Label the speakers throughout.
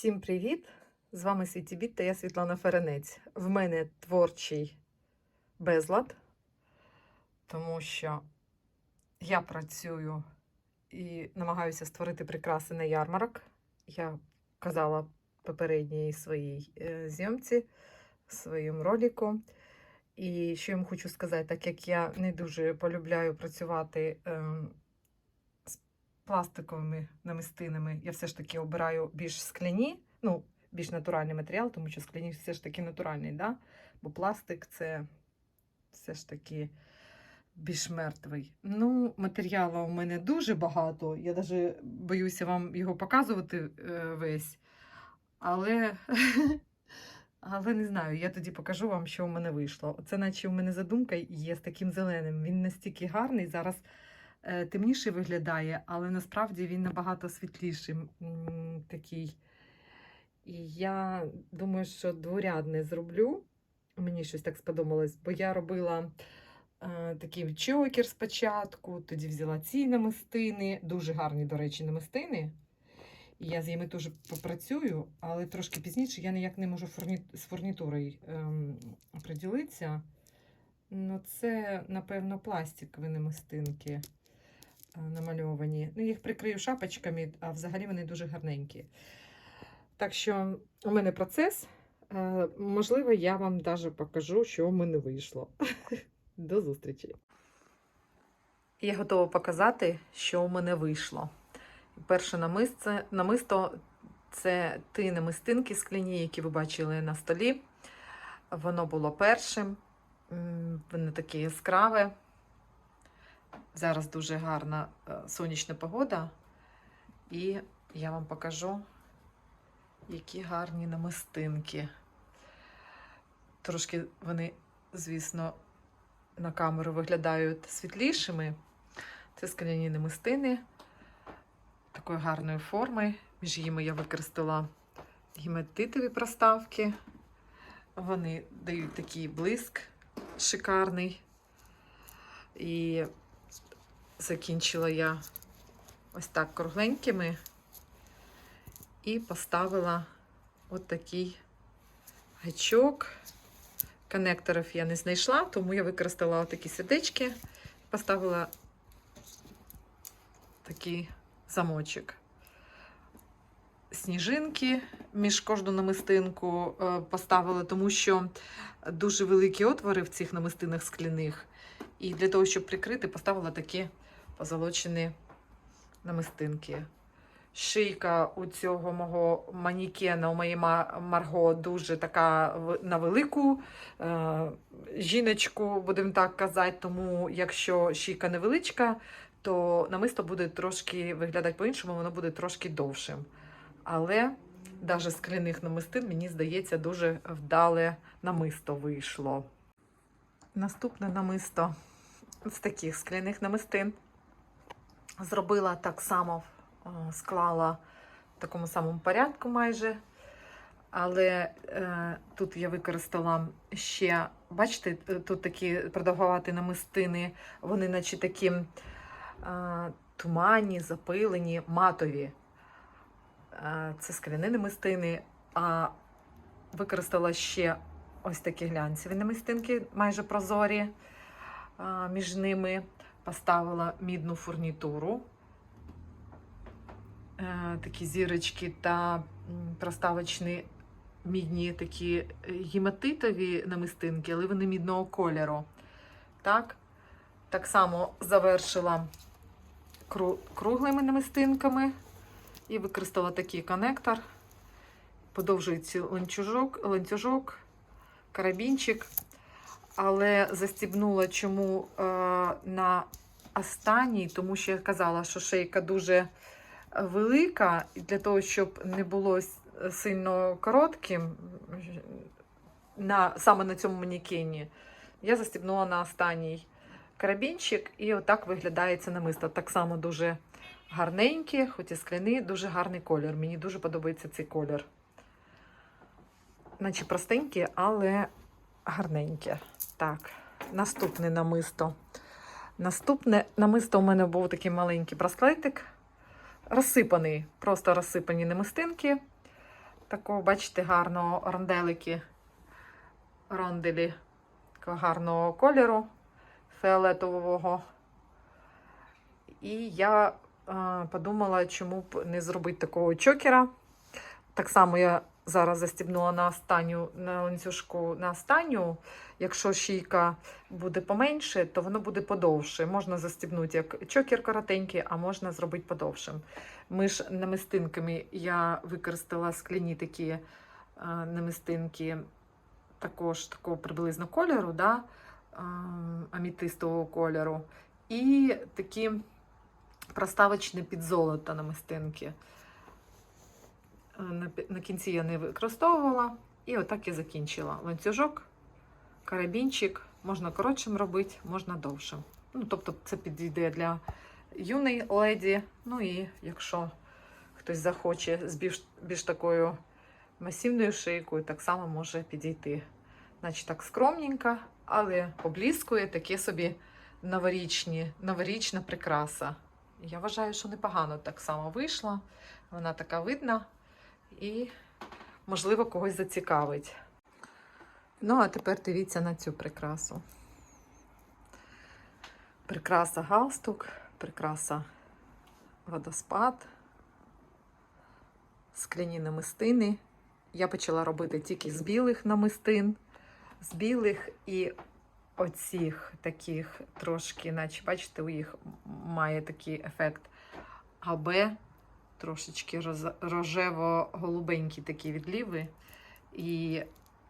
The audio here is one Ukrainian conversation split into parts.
Speaker 1: Всім привіт! З вами Світі Біт та я Світлана Ференець. В мене творчий безлад, тому що я працюю і намагаюся створити прикраси на ярмарок. Я казала попередній своїй е, зйомці, в своєму ролику. І що я вам хочу сказати, так як я не дуже полюбляю працювати ем, пластиковими намистинами, я все ж таки обираю більш скляні, ну, більш натуральний матеріал, тому що скляні все ж таки натуральний, да? бо пластик це все ж таки більш мертвий. Ну, матеріалу у мене дуже багато. Я навіть боюся вам його показувати е, весь. Але, але не знаю, я тоді покажу вам, що у мене вийшло. Це наче у мене задумка є з таким зеленим. Він настільки гарний. Зараз темніший виглядає, але насправді він набагато світліший такий. І я думаю, що дворядне зроблю. Мені щось так сподобалось, бо я робила е, такий чокер спочатку, тоді взяла ці намистини, дуже гарні, до речі, намистини. І я з ними теж попрацюю, але трошки пізніше я ніяк не можу фурні... з фурнітурою ем, приділитися. Ну, це, напевно, пластикові намистинки е, намальовані. Ну, їх прикрию шапочками, а взагалі вони дуже гарненькі. Так що у мене процес. Е, Можливо, я вам навіть покажу, що у мене вийшло. До зустрічі. Я готова показати, що у мене вийшло. Перше намисто, намисто це ті намистинки скляні, які ви бачили на столі. Воно було першим. Воно таке яскраве. Зараз дуже гарна е, сонячна погода. І я вам покажу, які гарні намистинки. Трошки вони, звісно, на камеру виглядають світлішими. Це скляні намистини такої гарної форми. Між ними я використала гематитові проставки. Вони дають такий блиск шикарний. І закінчила я ось так кругленькими і поставила от такий гачок. Коннекторів я не знайшла, тому я використала такі сердечки, поставила такий замочок. Сніжинки між кожну намистинку е, поставила, тому що дуже великі отвори в цих намистинах скляних. І для того, щоб прикрити, поставила такі позолочені намистинки. Шийка у цього мого манікена, у моєї Марго, дуже така на велику е, жіночку, будемо так казати. Тому якщо шийка невеличка, то намисто буде трошки виглядати по-іншому, воно буде трошки довшим. Але навіть скляних намистин, мені здається, дуже вдале намисто вийшло. Наступне намисто з таких скляних намистин зробила так само, е, склала в такому самому порядку майже. Але е, тут я використала ще, бачите, е, тут такі продовгувати намистини, вони наче такі е, туманні, запилені, матові. Е, це скляні намистини. А використала ще ось такі глянцеві намистинки, майже прозорі. А, між ними поставила мідну фурнітуру, Е, такі зірочки та проставочні мідні такі е, гематитові намистинки, але вони мідного кольору. Так, так само завершила круглими намистинками і використала такий коннектор. Подовжується ланцюжок, ланцюжок, карабінчик але застібнула чому е, на останній, тому що я казала, що шейка дуже велика, і для того, щоб не було сильно коротким, на, саме на цьому манікені, я застібнула на останній карабінчик, і отак виглядає це намисто. Так само дуже гарненьке, хоч і скляний, дуже гарний колір. Мені дуже подобається цей колір. Наче простеньке, але гарненьке. Так, наступне намисто. Наступне намисто у мене був такий маленький браслетик, розсипаний, просто розсипані намистинки. такого, бачите, гарного ронделики, ронделі гарного кольору фіолетового. І я е, подумала, чому б не зробити такого чокера. Так само я зараз застібнула на останню на ланцюжку на останню. Якщо шийка буде поменше, то воно буде подовше. Можна застібнути як чокер коротенький, а можна зробити подовшим. Ми ж намистинками я використала скляні такі е, намистинки також такого приблизно кольору, да? е, амітистового кольору. І такі проставочні під золото намистинки. Е, На, кінці я не використовувала. І отак я закінчила. Ланцюжок, карабінчик. Можна коротшим робити, можна довшим. Ну, тобто це підійде для юної леді. Ну і якщо хтось захоче з більш, більш такою масивною шийкою, так само може підійти. Значить, так скромненько, але поблискує таке собі новорічні, новорічна прикраса. Я вважаю, що непогано так само вийшла. Вона така видна і, можливо, когось зацікавить. Ну, а тепер дивіться на цю прикрасу. Прикраса галстук, прикраса водоспад, скляні намистини. Я почала робити тільки з білих намистин, з білих і оцих таких трошки, наче бачите, у їх має такий ефект АБ, трошечки рожево-голубенькі такі відліви. І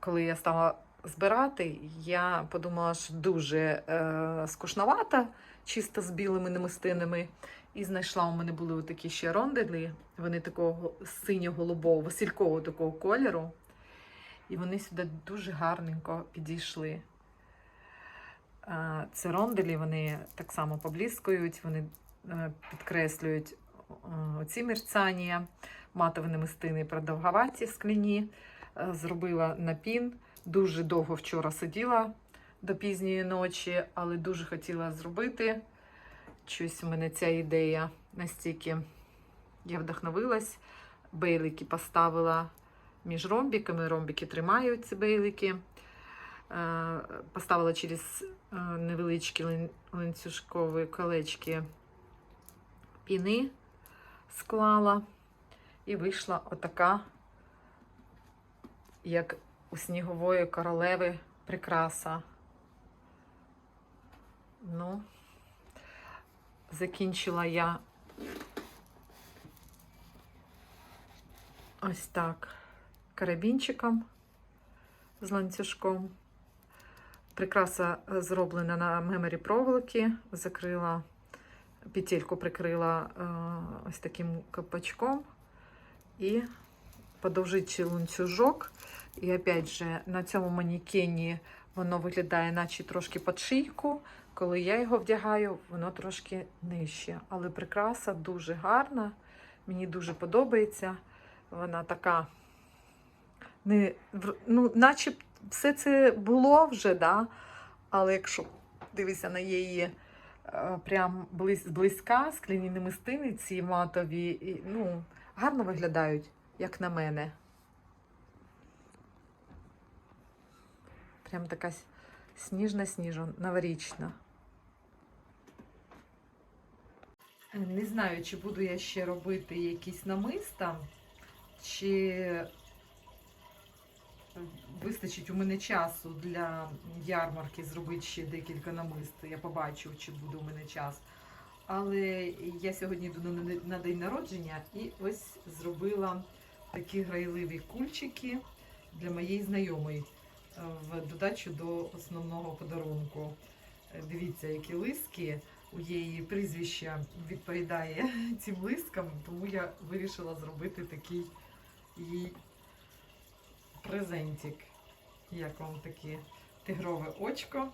Speaker 1: коли я стала збирати, я подумала, що дуже е, скучновато, чисто з білими намистинами. І знайшла у мене були такі ще ронделі, вони такого синьо-голубого, василькового такого кольору. І вони сюди дуже гарненько підійшли. Е, Це ронделі, вони так само поблискують, вони е, підкреслюють оці мерцання, матові намистини продовговаті скляні. Е, Зробила напін. Дуже довго вчора сиділа до пізньої ночі, але дуже хотіла зробити. Щось у мене ця ідея настільки я вдохновилась. Бейлики поставила між ромбіками. Ромбіки тримають ці бейлики. Е, Поставила через е, невеличкі ланцюжкові колечки піни, склала. І вийшла отака, як у снігової королеви прикраса. Ну, закінчила я ось так карабінчиком з ланцюжком. Прикраса зроблена на меморі проволоки, закрила петельку прикрила е, ось таким капачком і подовжичий ланцюжок. І опять же, на цьому манікені воно виглядає, наче трошки під шийку. Коли я його вдягаю, воно трошки нижче. Але прикраса дуже гарна, мені дуже подобається. Вона така, не, ну, наче все це було вже, да? але якщо дивитися на її прям близь, зблизька, скляні намистини, ці матові, і, ну, гарно виглядають, як на мене. Прям така сніжна-сніжна, новорічна. Е, Не знаю, чи буду я ще робити якісь намиста, чи вистачить у мене часу для ярмарки зробити ще декілька намист. Я побачу, чи буде у мене час. Але я сьогодні йду на, день народження і ось зробила такі грайливі кульчики для моєї знайомої е, в додачу до основного подарунку. Е, Дивіться, які лиски. У її прізвище відповідає цим лискам, тому я вирішила зробити такий їй презентик. Як вам таке тигрове очко.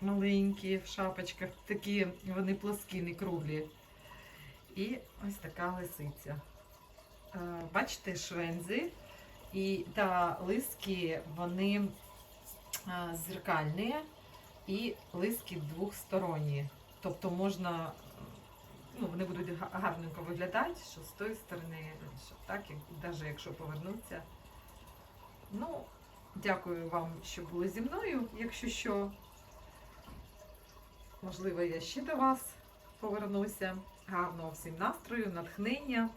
Speaker 1: Маленькі в шапочках, такі вони плоскі, не круглі. І ось така лисиця. Е, Бачите, швензи і та лиски, вони е, зеркальні і лиски двохсторонні. Тобто можна ну, вони будуть гарненько виглядати, що з тої сторони, що так, навіть якщо повернуться. Ну, дякую вам, що були зі мною. Якщо що, можливо, я ще до вас повернуся. Гарного всім настрою, натхнення.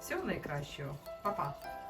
Speaker 1: Всього найкращого. Па-па!